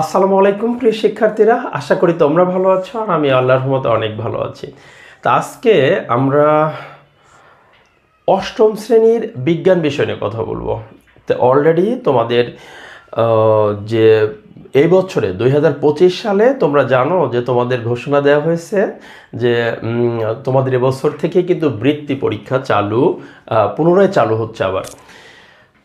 আসসালামু আলাইকুম, প্রিয় শিক্ষার্থীরা। আশা করি তোমরা ভালো আছো আর আমি আল্লাহর রহমতে অনেক ভালো আছি। তা আজকে আমরা অষ্টম শ্রেণির বিজ্ঞান বিষয় নিয়ে কথা বলব। তো অলরেডি তোমাদের যে এই বছরে, দুই হাজার পঁচিশ সালে তোমরা জানো যে তোমাদের ঘোষণা দেওয়া হয়েছে যে তোমাদের এবছর থেকে কিন্তু বৃত্তি পরীক্ষা চালু পুনরায় চালু হচ্ছে আবার।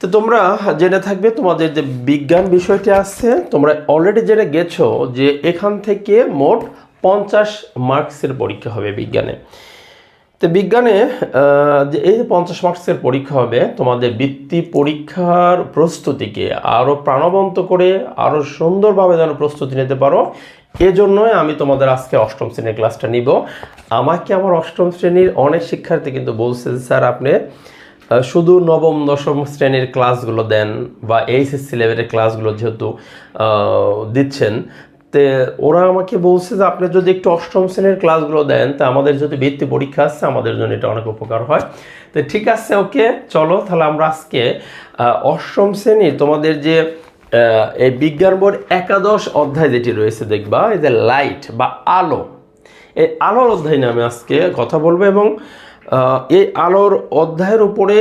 তো তোমরা জেনে থাকবে তোমাদের যে বিজ্ঞান বিষয়টি আছে, তোমরা অলরেডি জেনে গেছো যে এখান থেকে মোট পঞ্চাশ মার্কসের পরীক্ষা হবে বিজ্ঞানে। তো বিজ্ঞানে যে এই যে পঞ্চাশ মার্কসের পরীক্ষা হবে, তোমাদের বৃত্তি পরীক্ষার প্রস্তুতিকে আরও প্রাণবন্ত করে আরও সুন্দরভাবে যেন প্রস্তুতি নিতে পারো। এজন্যই আমি তোমাদের আজকে অষ্টম শ্রেণির ক্লাসটা নিব। আমাকে আমার অষ্টম শ্রেণির অনেক শিক্ষার্থী কিন্তু বলছে স্যার, আপনি শুধু নবম, দশম শ্রেণির ক্লাসগুলো দেন বা এইচএসসি লেভেলের ক্লাসগুলো যেহেতু দিচ্ছেন, তে ওরা আমাকে বলছে যে আপনি যদি একটু অষ্টম শ্রেণির ক্লাসগুলো দেন, তা আমাদের যদি বৃত্তি পরীক্ষা আসছে আমাদের জন্য এটা অনেক উপকার হয়। তো ঠিক আছে, ওকে, চলো, তাহলে আমরা আজকে অষ্টম শ্রেণির তোমাদের যে এই বিজ্ঞান বোর্ড একাদশ অধ্যায় যেটি রয়েছে দেখবা, এই যে লাইট বা আলো, এই আলোর অধ্যায় নিয়ে আমি আজকে কথা বলব এবং এই আলোর অধ্যায়ের উপরে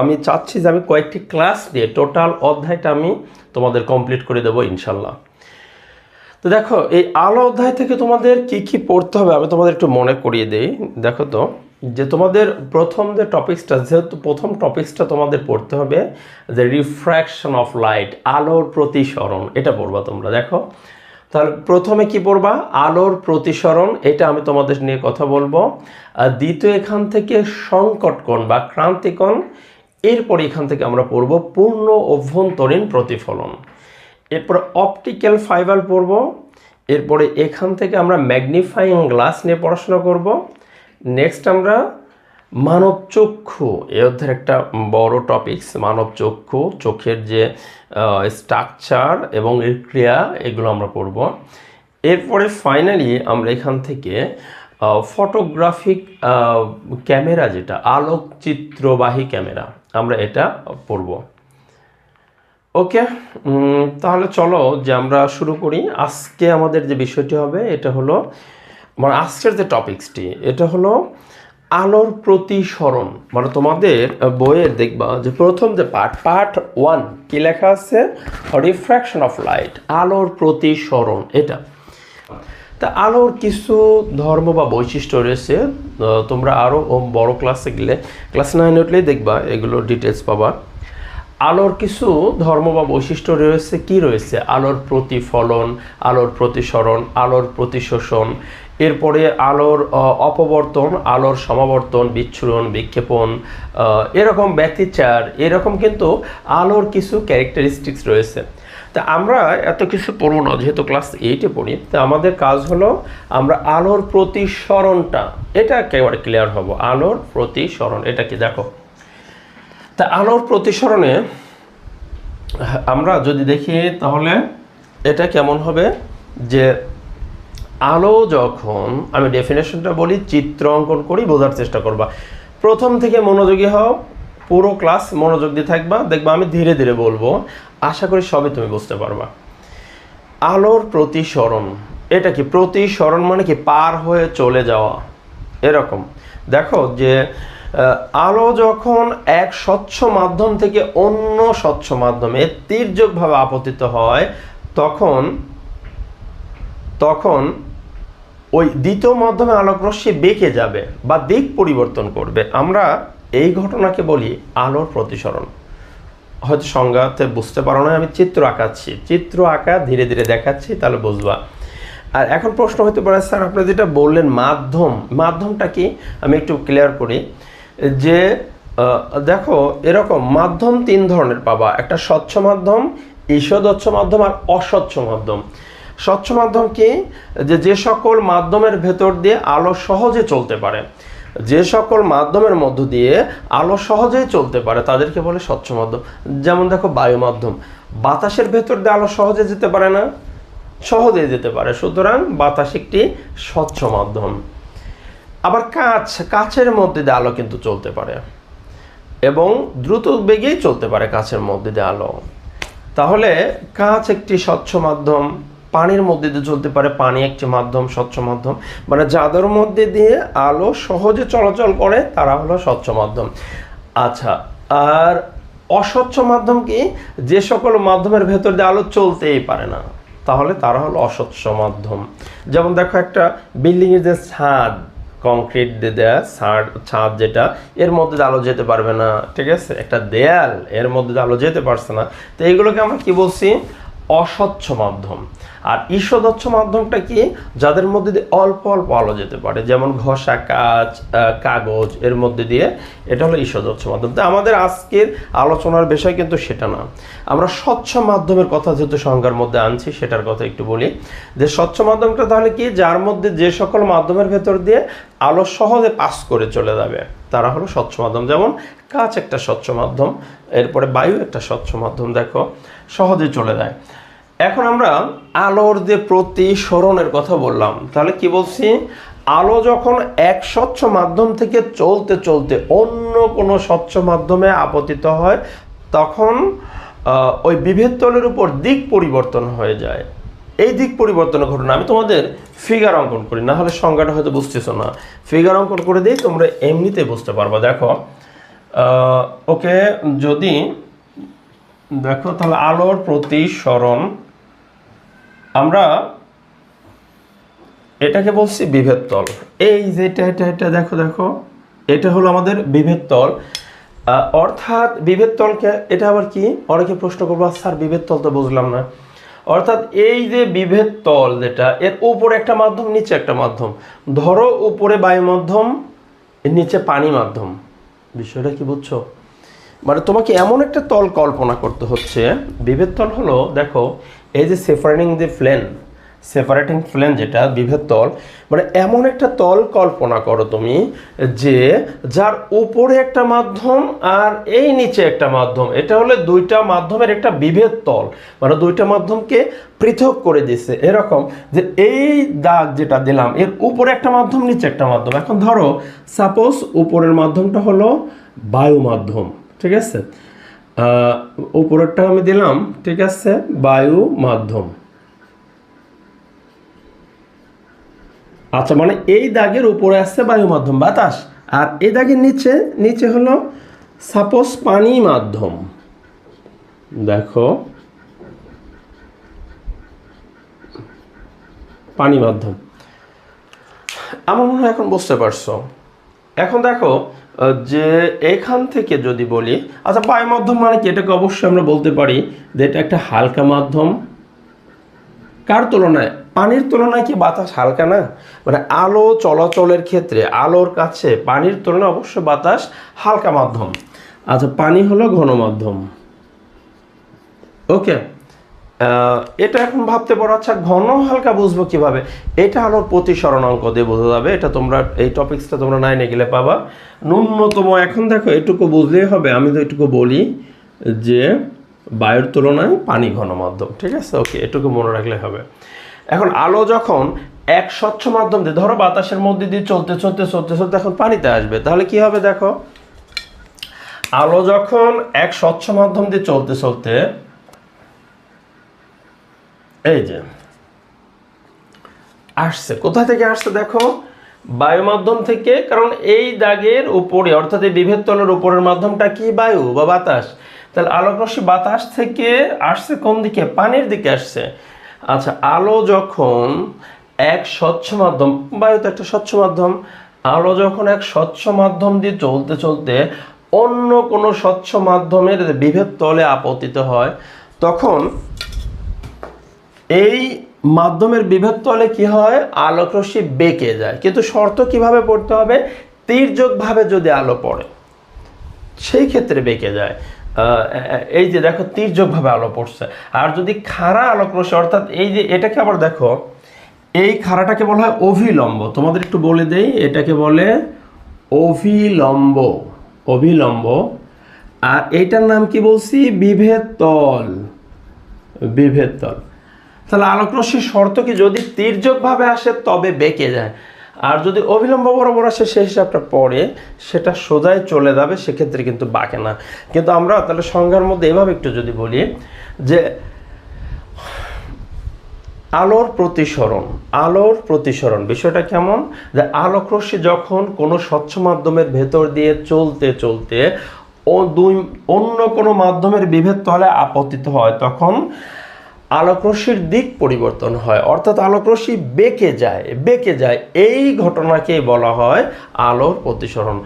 আমি চাচ্ছি যে আমি কয়েকটি ক্লাস দিয়ে টোটাল অধ্যায়টা আমি তোমাদের কমপ্লিট করে দেবো ইনশাল্লাহ। তো দেখো, এই আলো অধ্যায় থেকে তোমাদের কি কি পড়তে হবে আমি তোমাদের একটু মনে করিয়ে দিই। দেখো তো, যে তোমাদের প্রথম যে টপিক্সটা, যেহেতু প্রথম টপিক্সটা তোমাদের পড়তে হবে, যে রিফ্র্যাকশন অফ লাইট আলোর প্রতিসরণ, এটা পড়বা তোমরা। দেখো তাহলে প্রথমে কি পড়বা? আলোর প্রতিসরণ, এটা আমি তোমাদের নিয়ে কথা বলব। আর দ্বিতীয় এখান থেকে সংকটকোণ বা ক্রান্তিকোণ, এরপর এখান থেকে আমরা পড়ব পূর্ণ অভ্যন্তরীণ প্রতিফলন। এরপর অপটিক্যাল ফাইবার পড়ব। এরপরে এখান থেকে আমরা ম্যাগনিফাইং গ্লাস নিয়ে পড়াশোনা করব। নেক্সট আমরা মানব চক্ষু এ অধ্যায়ের একটা বড় টপিকস মানব চক্ষু চোখের যে স্ট্রাকচার এবং এর ক্রিয়া, এগুলো আমরা পড়ব। এরপরে ফাইনালি আমরা এখান থেকে ফটোগ্রাফিক ক্যামেরা যেটা, আলোকচিত্রবাহী ক্যামেরা আমরা এটা পড়ব। ওকে তাহলে চলো যে আমরা শুরু করি। আজকে আমাদের যে বিষয়টি হবে, এটা হলো মানে আজকের যে টপিক্সটি এটা হলো আলোর প্রতিসরণ মানে তোমাদের বইয়ের দেখবা যে প্রথম যে পার্ট পার্ট ওয়ান কি লেখা আছে? রিফ্র্যাকশন অফ লাইট আলোর প্রতিসরণ, এটা। তা আলোর কিছু ধর্ম বা বৈশিষ্ট্য রয়েছে তোমরা আরও বড় ক্লাসে গেলে ক্লাস নাইন উঠলেই দেখবা এগুলোর ডিটেলস পাবা। আলোর কিছু ধর্ম বা বৈশিষ্ট্য রয়েছে, কি রয়েছে? আলোর প্রতিফলন, আলোর প্রতিসরণ, আলোর প্রতিশোষণ এরপরে আলোর অপবর্তন, আলোর সমাবর্তন, বিচ্ছুরণ, বিক্ষেপণ এরকম ব্যতিচার, এরকম কিন্তু আলোর কিছু ক্যারেক্টারিস্টিক্স রয়েছে। তা আমরা এত কিছু পড়ব না, যেহেতু ক্লাস এইটে পড়ি, তা আমাদের কাজ হলো আমরা আলোর প্রতিসরণটা, এটা একেবারে ক্লিয়ার হব। আলোর প্রতিসরণ, এটা কি? দেখো। তা আলোর প্রতিসরণে আমরা যদি দেখি, তাহলে এটা কেমন হবে? যে আলো যখন আমি ডেফিনেশনটা বলি, চিত্র অঙ্কন করি, বোঝার চেষ্টা করবা। প্রথম থেকে মনোযোগী হও, পুরো ক্লাস মনোযোগ দিয়ে থাকবা। দেখবা আমি ধীরে ধীরে বলব। আশা করি সবই তুমি বুঝতে পারবা। আলোর প্রতিসরণ। এটা কি প্রতিসরণ মানে কি পার হয়ে চলে যাওয়া? এরকম। দেখো যে আলো যখন এক স্বচ্ছ মাধ্যম থেকে অন্য স্বচ্ছ মাধ্যমে তীর্যকভাবে আপতিত হয়, তখন তখন ওই দ্বিতীয় মাধ্যমে আলোক রশ্মি বেঁকে যাবে বা দিক পরিবর্তন করবে। আমরা এই ঘটনাকে বলি আলোর প্রতিসরণ। হয়তো সংজ্ঞাতে বুঝতে পারো না আমি চিত্র আঁকাচ্ছি। চিত্র আঁকা ধীরে ধীরে দেখাচ্ছি, তাহলে বুঝবা। আর এখন প্রশ্ন হতে পারে, স্যার, আপনি যেটা বললেন মাধ্যম, মাধ্যমটা কি? আমি একটু ক্লিয়ার করি যে দেখো, এরকম মাধ্যম তিন ধরনের পাবা। একটা স্বচ্ছ মাধ্যম, ঈষদচ্ছ মাধ্যম আর অস্বচ্ছ মাধ্যম। স্বচ্ছ মাধ্যম কি? যে যে সকল মাধ্যমের ভেতর দিয়ে আলো সহজে চলতে পারে। যে সকল মাধ্যমের মধ্য দিয়ে আলো সহজেই চলতে পারে, তাদেরকে বলে স্বচ্ছ মাধ্যম। যেমন দেখো, বায়ু মাধ্যম। বাতাসের ভেতর দিয়ে আলো সহজে যেতে পারে না? সহজে যেতে পারে। সুতরাং বাতাস একটি স্বচ্ছ মাধ্যম। আবার কাঁচ, কাচের মধ্যে দিয়ে আলো কিন্তু চলতে পারে। এবং দ্রুত বেগেই চলতে পারে কাচের মধ্যে দিয়ে আলো। তাহলে কাঁচ একটি স্বচ্ছ মাধ্যম। পানির মধ্যে দিয়ে চলতে পারে, পানি একটি মাধ্যম, স্বচ্ছ মাধ্যম। মানে যাদের মধ্যে দিয়ে আলো সহজে চলাচল করে, তারা হলো স্বচ্ছ মাধ্যম। আচ্ছা আর অস্বচ্ছ মাধ্যম কি? যে সকল মাধ্যমের ভেতর দিয়ে আলো চলতেই পারে না, তাহলে তারা হলো অস্বচ্ছ মাধ্যম। যেমন দেখো একটা বিল্ডিংয়ের যে ছাদ কংক্রিট দিয়ে দেয়া, ছাদ ছাদ যেটা, এর মধ্যে আলো যেতে পারবে না, ঠিক আছে? একটা দেয়াল, এর মধ্যে আলো যেতে পারছে না। তো এইগুলোকে আমরা কি বলছি? অস্বচ্ছ মাধ্যম। আর ঈষদচ্ছ মাধ্যমটা কি? যাদের মধ্যে দিয়ে অল্প অল্প আলো যেতে পারে, যেমন ঘষা কাজ কাগজ, এর মধ্যে দিয়ে এটা হলো ঈষদচ্ছ মাধ্যম। তো আমাদের আজকের আলোচনার বিষয় কিন্তু সেটা না। আমরা স্বচ্ছ মাধ্যমের কথা যেহেতু সংজ্ঞার মধ্যে আনছি, সেটার কথা একটু বলি। যে স্বচ্ছ মাধ্যমটা তাহলে কি? যার মধ্যে যে সকল মাধ্যমের ভেতর দিয়ে আলো সহজে পাস করে চলে যাবে, তারা হলো স্বচ্ছ মাধ্যম। যেমন কাঁচ একটা স্বচ্ছ মাধ্যম, এরপরে বায়ু একটা স্বচ্ছ মাধ্যম, দেখো, সহজে চলে যায়। এখন আমরা আলোর যে প্রতি প্রতিসরণের কথা বললাম, তাহলে কি বলছি? আলো যখন এক স্বচ্ছ মাধ্যম থেকে চলতে চলতে অন্য কোনো স্বচ্ছ মাধ্যমে আপতিত হয়, তখন ওই বিভেদ তলের উপর দিক পরিবর্তন হয়ে যায়। এই দিক পরিবর্তনের ঘটনা, আমি তোমাদের ফিগার অঙ্কন করি, না হলে সংজ্ঞাটা হয়তো বুঝতেছো না। ফিগার অঙ্কন করে দিই, তোমরা এমনিতে বুঝতে পারবা। দেখো ওকে, যদি দেখো, তাহলে আলোর প্রতিসরণ আমরা এটাকে বলছি বিভেদ তল। এই যে এটা এটা এটা, দেখো দেখো, এটা হলো আমাদের বিভেদ তল। অর্থাৎ বিভেদ তলকে, এটা আবার কি? অনেকে প্রশ্ন করব স্যার, বিভেদ তল তো বুঝলাম না। অর্থাৎ এই যে বিভেদ তল যেটা, এর উপরে একটা মাধ্যম, নিচে একটা মাধ্যম। ধরো উপরে বায়ু মাধ্যম নিচে পানি মাধ্যম। বিষয়টা কি বুঝছ? মানে তোমাকে এমন একটা তল কল্পনা করতে হচ্ছে। বিভেদ তল হলো, দেখো এই যে separating the plane separating plane যেটা, বিভেদ তল মানে এমন একটা তল কল্পনা করো তুমি যে যার উপরে একটা মাধ্যম আর এই নিচে একটা মাধ্যম। এটা হলো দুইটা মাধ্যমের একটা বিভেদ তল। মানে দুইটা মাধ্যমকে পৃথক করে দিছে। এরকম যে এই দাগ যেটা দিলাম, এর উপরে একটা মাধ্যম, নিচে একটা মাধ্যম। এখন ধরো সাপোজ উপরের মাধ্যমটা হলো বায়ু মাধ্যম ঠিক আছে? উপরেরটা আমি দিলাম, ঠিক আছে? বায়ু মাধ্যম। আচ্ছা মানে এই দাগের উপরে আসছে বায়ু মাধ্যম, বাতাস। আর এই দাগের নিচে নিচে হলো সাপোজ পানি মাধ্যম। দেখো। পানি মাধ্যম। আমার মনে হয় এখন বুঝতে পারছ। এখন দেখো যে এখান থেকে যদি বলি আচ্ছা বায়ু মাধ্যম মানে কি? এটাকে অবশ্যই আমরা বলতে পারি যে এটা একটা হালকা মাধ্যম। কার তুলনায়? পানির তুলনায় কি বাতাস হালকা না? মানে আলো চলাচলের ক্ষেত্রে, আলোর কাছে পানির তুলনায় অবশ্যই বাতাস হালকা মাধ্যম। আচ্ছা পানি হলো ঘন মাধ্যম ওকে? এটা এখন ভাবতে পারো আচ্ছা ঘন হালকা বুঝব কীভাবে? এটা আলোর প্রতিসরণ অঙ্ক দিয়ে বোঝা যাবে। এটা তোমরা, এই টপিক্সটা তোমরা নাইনে গেলে পাবা। ন্যূনতম, এখন দেখো, এটুকু বুঝলেই হবে। আমি তো এটুকু বলি যে, বায়ুর তুলনায় পানি ঘন মাধ্যম ঠিক আছে? ওকে, এটুকু মনে রাখলে হবে। এখন আলো যখন এক স্বচ্ছ মাধ্যম দিয়ে, ধরো বাতাসের মধ্যে দিয়ে চলতে চলতে চলতে চলতে এখন পানিতে আসবে, তাহলে কি হবে দেখো? আলো যখন এক স্বচ্ছ মাধ্যম দিয়ে চলতে চলতে এই যে, আসছে। কোথা থেকে আসছে দেখো? বায়ু মাধ্যম থেকে, কারণ এই দাগের উপরে, অর্থাৎ এই বিভেদ তলের উপরের মাধ্যমটা কি বায়ু বা বাতাস? তাহলে আলোক রশ্মি বাতাস থেকে আসছে কোন দিকে? পানির দিকে আসছে। আচ্ছা আলো যখন এক স্বচ্ছ মাধ্যম, বায়ু তো একটা স্বচ্ছ মাধ্যম, আলো যখন এক স্বচ্ছ মাধ্যম দিয়ে চলতে চলতে অন্য কোনো স্বচ্ছ মাধ্যমের বিভেদ তলে আপতিত হয়, তখন এই মাধ্যমের বিভেদ তলে কি হয়? আলোক রশ্মি বেঁকে যায়। কিন্তু শর্ত কীভাবে পড়তে হবে? তীর্যকভাবে যদি আলো পড়ে, সেই ক্ষেত্রে বেঁকে যায়। এই যে দেখো তীর্যকভাবে আলো পড়ছে। আর যদি খাড়া আলোক রশ্মি, অর্থাৎ এই যে এটাকে আবার দেখো, এই খাড়াটাকে বলা হয় অভিলম্ব। তোমাদের একটু বলে দেই, এটাকে বলে অভিলম্ব অভিলম্ব। আর এইটার নাম কি বলছি? বিভেদ তল। বিভেদ তল। তাহলে আলোক রশ্মির শর্ত কি? যদি তির্যকভাবে আসে, তবে বেঁকে যায়। আর যদি অবিলম্ব বরাবর আসে, সেই হিসাবটা পড়ে সেটা সোজাই চলে যাবে, সেক্ষেত্রে কিন্তু বাঁকে না। কিন্তু আমরা তাহলে সংজ্ঞার মধ্যে এভাবে একটু যদি বলি, যে আলোর প্রতিসরণ আলোর প্রতিসরণ, বিষয়টা কেমন? যে আলোক রশ্মি যখন কোনো স্বচ্ছ মাধ্যমের ভেতর দিয়ে চলতে চলতে ও দুই, অন্য কোনো মাধ্যমের বিভেদ তলে আপতিত হয়, তখন আলোক রশ্মির দিক পরিবর্তন হয়, অর্থাৎ আলোক রশ্মি বেঁকে যায় বেঁকে যায়। এই ঘটনাকেই বলা হয় আলোর প্রতিসরণ।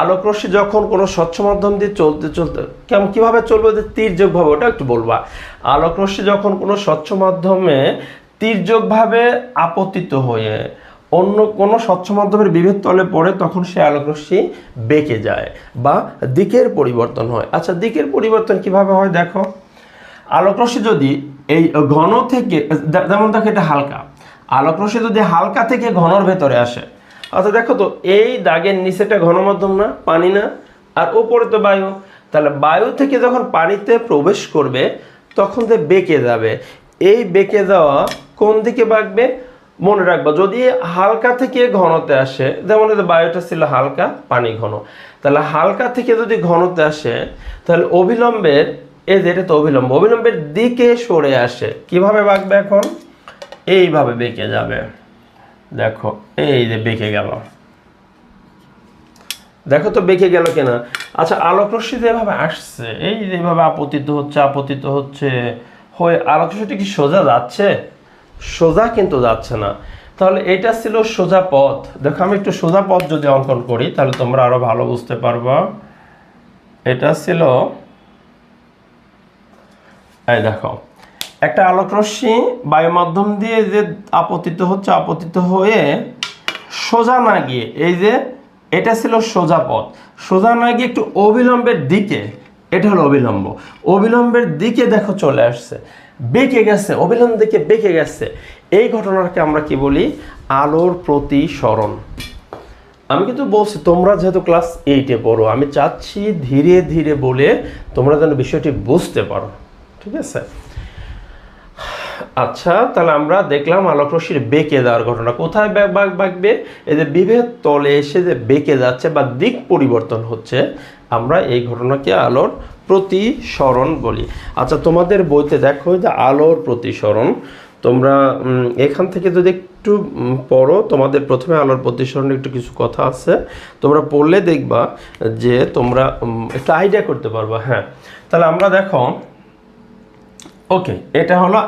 আলোক রশ্মি যখন কোনো স্বচ্ছ মাধ্যম দিয়ে চলতে চলতে, কেমন, কীভাবে চলবে যে তীর্যকভাবে ওটা একটু বলবা। আলোক রশ্মি যখন কোনো স্বচ্ছ মাধ্যমে তীর্যকভাবে আপতিত হয়ে অন্য কোনো স্বচ্ছ মাধ্যমের বিভেদ তলে পড়ে, তখন সে আলোক রশ্মি বেঁকে যায় বা দিকের পরিবর্তন হয়। আচ্ছা দিকের পরিবর্তন কীভাবে হয় দেখো। আলোক রশ্মি যদি এই ঘন থেকে যেমন দেখো এটা হালকা আলোক রশ্মি যদি হালকা থেকে ঘনর ভেতরে আসে আচ্ছা দেখো তো, এই দাগের নিচেটা ঘন মাধ্যম না, পানি না, আর ওপরে তো বায়ু, তাহলে বায়ু থেকে যখন পানিতে প্রবেশ করবে, তখন যে বেঁকে যাবে, এই বেঁকে যাওয়া কোন দিকে বাঁকবে? মনে রাখবা, যদি হালকা থেকে ঘনতে আসে, যেমন বায়ুটা ছিল হালকা, পানি ঘন, তাহলে হালকা থেকে যদি ঘনতে আসে, তাহলে অবিলম্বের এই যে এটা তো অবিলম্ব, অবিলম্বের দিকে সরে আসে। কীভাবে বাঁকবে এখন? এইভাবে বেঁকে যাবে। দেখো, এই যে বেঁকে গেল। দেখো তো বেঁকে গেল কিনা। আচ্ছা আলোক রশ্মি যেভাবে আসছে, এই যেভাবে আপতিত হচ্ছে আপতিত হচ্ছে, হয়ে আলোক রশ্মিটা কি সোজা যাচ্ছে? সোজা কিন্তু যাচ্ছে না। তাহলে এটা ছিল সোজা পথ। দেখো, আমি একটু সোজা পথ যদি অঙ্কন করি, তাহলে তোমরা আরও ভালো বুঝতে পারবা। এটা ছিল এই দেখো, একটা আলোক রশ্মি বায়ু মাধ্যম দিয়ে যে আপতিত হচ্ছে, আপতিত হয়ে সোজা না গিয়ে, এই যে এটা ছিল সোজা পথ, সোজা না গিয়ে একটু অবিলম্বের দিকে, এটা হলো অবিলম্ব, অবিলম্বের দিকে দেখো চলে আসছে, বেঁকে গেছে, অবিলম্ব দিকে বেঁকে গেছে। এই ঘটনাকে আমরা কি বলি? আলোর প্রতিসরণ। আমি কিন্তু বলছি, তোমরা যেহেতু ক্লাস এইটে পড়ো, আমি চাচ্ছি ধীরে ধীরে বলে তোমরা যেন বিষয়টি বুঝতে পারো। ঠিক আছে? আচ্ছা তাহলে আমরা দেখলাম আলোক বেঁকে দেওয়ার ঘটনা। কোথায় বাগ বাঁকবে? এই যে বিভেদ তলে এসে যে বেঁকে যাচ্ছে বা দিক পরিবর্তন হচ্ছে, আমরা এই ঘটনাকে আলোর প্রতিসরণ বলি। আচ্ছা তোমাদের বইতে দেখো যে আলোর প্রতিসরণ। তোমরা এখান থেকে যদি একটু পড়ো, তোমাদের প্রথমে আলোর প্রতিসরণে একটু কিছু কথা আছে। তোমরা পড়লে দেখবা যে তোমরা একটু আইডিয়া করতে পারবা হ্যাঁ। তাহলে আমরা দেখো ওকে এটা হলো,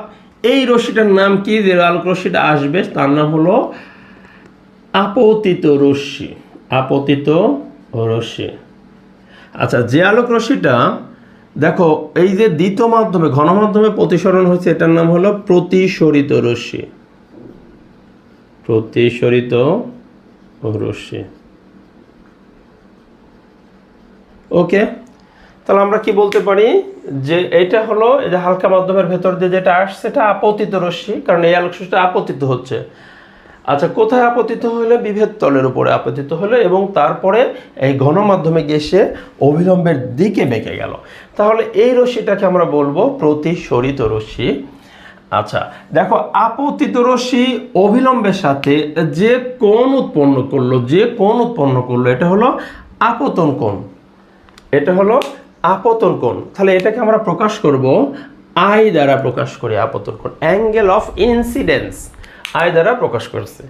এই রশ্মিটার নাম কি? যে আলোক রশ্মিটা আসবে, তার নাম হলো আপতিত রশ্মি আপতিত রশ্মি। আচ্ছা যে আলোক রশ্মিটা, দেখো, এই যে দ্বিতীয় মাধ্যমে, ঘন মাধ্যমে প্রতিসরণ হয়েছে, এটার নাম হলো প্রতিসরিত রশ্মি। প্রতিসরিত রশ্মি। ওকে তাহলে আমরা কি বলতে পারি যে এটা হলো এই যে হালকা মাধ্যমের ভেতর দিয়ে যেটা আসছে, এটা আপতিত রশ্মি, কারণ এই আলোক আপতিত হচ্ছে। আচ্ছা কোথায় আপতিত হলে? বিভেদ তলের উপরে আপতিত হলো এবং তারপরে এই ঘন মাধ্যমে গিয়ে অবিলম্বের দিকে বেঁকে গেল। তাহলে এই রশ্মিটাকে আমরা বলব প্রতিসরিত রশ্মি। আচ্ছা দেখো, আপতিত রশ্মি অবিলম্বের সাথে যে কোণ উৎপন্ন করল, যে কোণ উৎপন্ন করল, এটা হলো আপতন কোণ। এটা হলো আপতন কোণ। তাহলে এটাকে আমরা প্রকাশ করব আই দ্বারা প্রকাশ করি আপতন কোণ। অ্যাঙ্গেল অফ ইনসিডেন্স আই দ্বারা প্রকাশ করছে।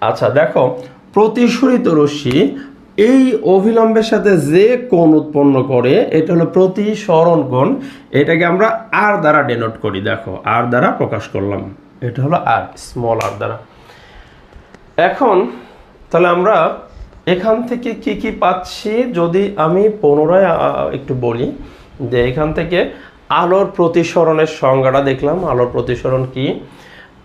আচ্ছা দেখো, প্রতিসরিত রশ্মি এই অবিলম্বের সাথে যে কোণ উৎপন্ন করে, এটা হলো প্রতিসরণ কোণ। এটাকে আমরা আর দ্বারা ডেনোট করি, দেখো আর দ্বারা প্রকাশ করলাম। এটা হলো আর স্মল আর দ্বারা। এখন, তাহলে আমরা এখান থেকে কি কি পাচ্ছি? যদি আমি পুনরায় একটু বলি, যে এখান থেকে আলোর প্রতিসরণের সংজ্ঞাটা দেখলাম। আলোর প্রতিসরণ কি?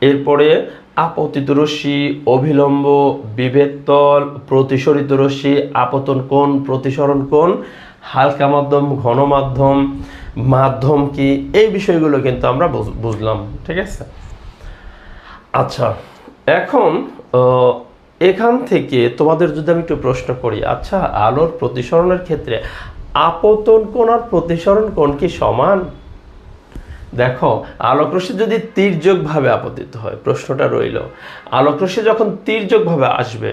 এরপরে আপতিত রশ্মি, অভিলম্ব বিভেদতল প্রতিসরিত রশ্মি, আপতন কোণ, প্রতিসরণ কোণ, হালকা মাধ্যম, ঘন মাধ্যম মাধ্যম কি? এই বিষয়গুলো কিন্তু আমরা বুঝ- বুঝলাম, ঠিক আছে? আচ্ছা এখন এখান থেকে তোমাদের যদি আমি একটু প্রশ্ন করি আচ্ছা আলোর প্রতিসরণের ক্ষেত্রে আপতন কোণ আর প্রতিসরণ কোণ কি সমান? দেখো, আলোকরশ্মি যদি তীর্যকভাবে আপতিত হয়, প্রশ্নটা রইল, আলোকরশ্মি যখন তীর্যকভাবে আসবে,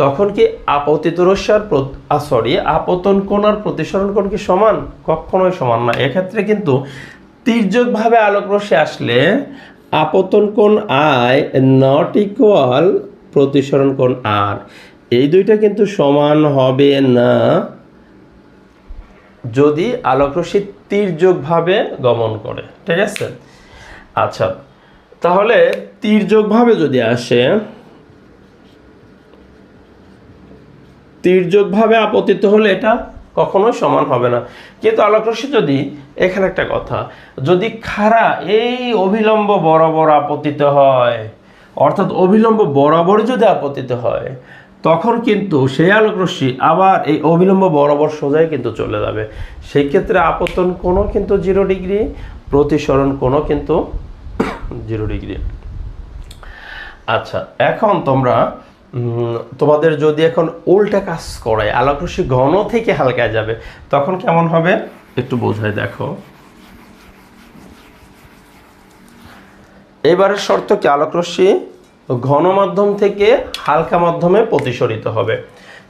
তখন কি আপতিত রশ্মি আর সরি আপতন কোণ আর প্রতিসরণ কোণ কি সমান? কখনোই সমান না। এক্ষেত্রে কিন্তু তীর্যকভাবে আলোক রশ্মি আসলে, আপতন কোণ আই নট ইকুয়াল প্রতিসরণ কোণ আর এই দুইটা কিন্তু সমান হবে না। যদি আলোক রশ্মি তির্যকভাবে গমন করে, ঠিক আছে? আচ্ছা তাহলে তির্যকভাবে যদি আসে তির্যকভাবে আপতিত হলে এটা কখনোই সমান হবে না। কিন্তু আলোকরশ্মি যদি, এখানে একটা কথা, যদি খাড়া এই অবিলম্ব বরাবর আপতিত হয় অর্থাৎ অবিলম্ব বরাবরই যদি আপতিত হয়, তখন কিন্তু সেই আলোকরশ্মি আবার এই অবিলম্ব বরাবর সোজাই কিন্তু চলে যাবে। সেই ক্ষেত্রে আপতন কোনো কিন্তু জিরো ডিগ্রি প্রতিসরণ কোনো কিন্তু জিরো ডিগ্রি আচ্ছা এখন তোমরা তোমাদের যদি এখন উল্টা কাজ করায়, আলোকরশ্মি ঘন থেকে হালকায় যাবে, তখন কেমন হবে? একটু বোঝায় দেখো। এবারের শর্ত কি? আলোকরশ্মি ঘন মাধ্যম থেকে হালকা মাধ্যমে প্রতিসরিত হবে।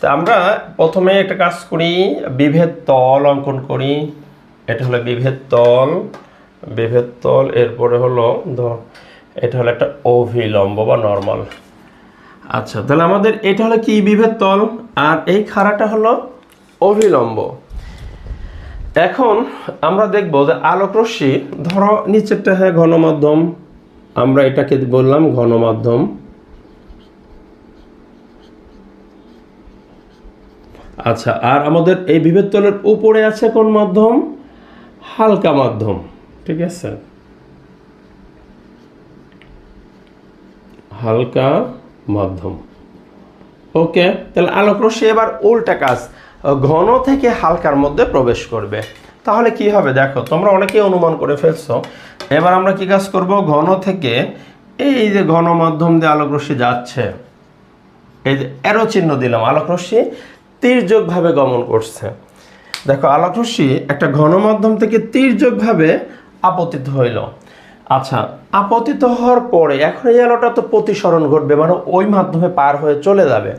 তো আমরা প্রথমে একটা কাজ করি, বিভেদ তল অঙ্কন করি। এটা হলো বিভেদ তল বিভেদ তল, এরপরে হলো ধর, এটা হলো একটা অভিলম্ব বা নর্মাল আচ্ছা তাহলে আমাদের এটা হলো কি? বিভেদ তল, আর এই খাড়াটা হলো অভিলম্ব। এখন আমরা দেখব যে আলোক রশ্মি, ধরো নিচেরটা হ্যাঁ ঘনমাধ্যম আমরা এটাকে বললাম ঘনমাধ্যম। আচ্ছা আর আমাদের এই বিভেদ তলের উপরে আছে কোন মাধ্যম? হালকা মাধ্যম, ঠিক আছে? হালকা মাধ্যম। ওকে, তাহলে আলোক রশ্মি এবার উল্টা কাজ। ঘন থেকে হালকার মধ্যে প্রবেশ করবে। তাহলে কি হবে? দেখো, তোমরা অনেকেই অনুমান করে ফেলছো। এবার আমরা কি কাজ করব? ঘন থেকে এই যে ঘন মাধ্যম দিয়ে আলোক রশ্মি যাচ্ছে, এই যে অ্যারো চিহ্ন দিলাম, আলোক রশ্মি তীর্যকভাবে গমন করছে। দেখো, আলোক রশ্মি একটা ঘন মাধ্যম থেকে তীর্যকভাবে আপতিত হইল। আচ্ছা আপতিত হওয়ার পরে এখন এই আলোটা তো প্রতিসরণ ঘটবে মানে ওই মাধ্যমে পার হয়ে চলে যাবে।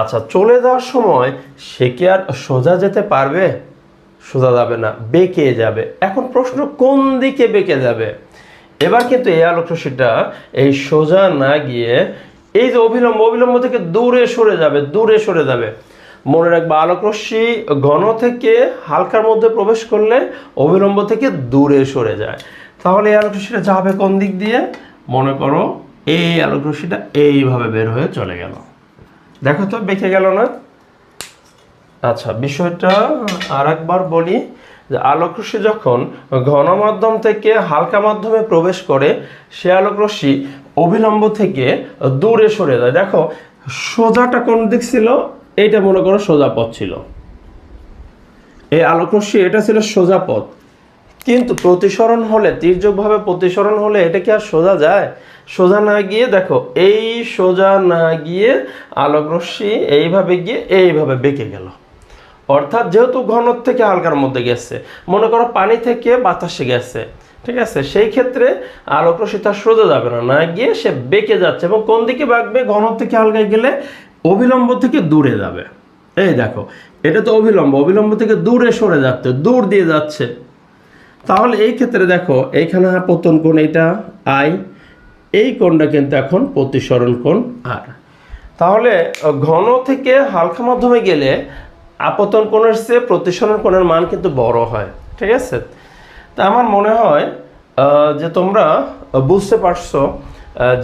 আচ্ছা চলে যাওয়ার সময় সে কি আর সোজা যেতে পারবে? সোজা যাবে না, বেঁকে যাবে। এখন প্রশ্ন, কোন দিকে বেঁকে যাবে? এবার কিন্তু এই আলোকরশ্মিটা এই সোজা না গিয়ে এই যে অবিলম্ব অবিলম্ব থেকে দূরে সরে যাবে, দূরে সরে যাবে। মনে রাখবা আলোক রশ্মি ঘন থেকে হালকার মধ্যে প্রবেশ করলে অবিলম্ব থেকে দূরে সরে যায়। তাহলে এই আলোক রশ্মিটা যাবে কোন দিক দিয়ে? মনে করো এই আলোক রশ্মিটা এইভাবে বের হয়ে চলে গেল। দেখো তো, বেঁকে গেল না? আচ্ছা বিষয়টা আর একবার বলি যে আলোক রশ্মি যখন ঘন মাধ্যম থেকে হালকা মাধ্যমে প্রবেশ করে, সে আলোক রশ্মি অবিলম্ব থেকে দূরে সরে যায়। দেখো, সোজাটা কোন দিক ছিল? এইটা মনে করো সোজা পথ ছিল। এই আলোক রশ্মি, এটা ছিল সোজা পথ। কিন্তু প্রতিসরণ হলে, তির্যকভাবে প্রতিসরণ হলে এটা কি আর সোজা যায়? সোজা না গিয়ে, দেখো, এই সোজা না গিয়ে আলোক রশ্মি এইভাবে গিয়ে এইভাবে বেঁকে গেল। অর্থাৎ যেহেতু ঘনর থেকে হালকার মধ্যে গেছে, মনে করো পানি থেকে বাতাসে গেছে, ঠিক আছে? সেই ক্ষেত্রে আলোক রশ্মি তার সোজা যাবে না না গিয়ে সে বেঁকে যাচ্ছে এবং কোন দিকে বাঁকবে? ঘন থেকে হালকায় গেলে অবিলম্ব থেকে দূরে যাবে। এই দেখো, এটা তো অবিলম্ব অবিলম্ব থেকে দূরে সরে যাচ্ছে, দূর দিয়ে যাচ্ছে। তাহলে এই ক্ষেত্রে দেখো, এইখানে পতন কোণ এটা, আই, এই কোণটা কিন্তু এখন প্রতিসরণ কোণ আর। তাহলে ঘন থেকে হালকা মাধ্যমে গেলে আপতন কোণের চেয়ে প্রতিসরণ কোণের মান কিন্তু বড় হয়, ঠিক আছে? তা আমার মনে হয় যে তোমরা বুঝতে পারছ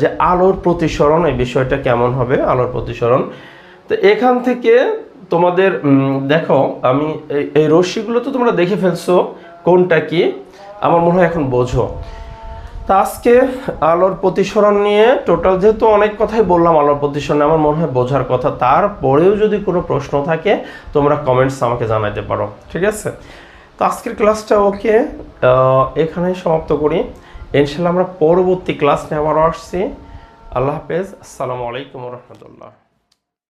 যে আলোর প্রতিসরণ এই বিষয়টা কেমন হবে, আলোর প্রতিসরণ। তো এখান থেকে তোমাদের দেখো, আমি এই রশ্মিগুলো তো তোমরা দেখে ফেলছো, কোনটা কি? আমার মনে হয় এখন বোঝো। তা আজকে আলোর প্রতিসরণ নিয়ে টোটাল যেহেতু অনেক কথাই বললাম আলোর প্রতিসরণে আমার মনে হয় বোঝার কথা। তারপরেও যদি কোনো প্রশ্ন থাকে, তোমরা কমেন্টস আমাকে জানাতে পারো। ঠিক আছে? তো আজকের ক্লাসটা ওকে এখানেই সমাপ্ত করি। ইনশাল্লাহ আমরা পরবর্তী ক্লাস নিয়ে আবারও আসছি। আল্লাহ হাফেজ। আসসালামু আলাইকুম রহমতুল্লাহ।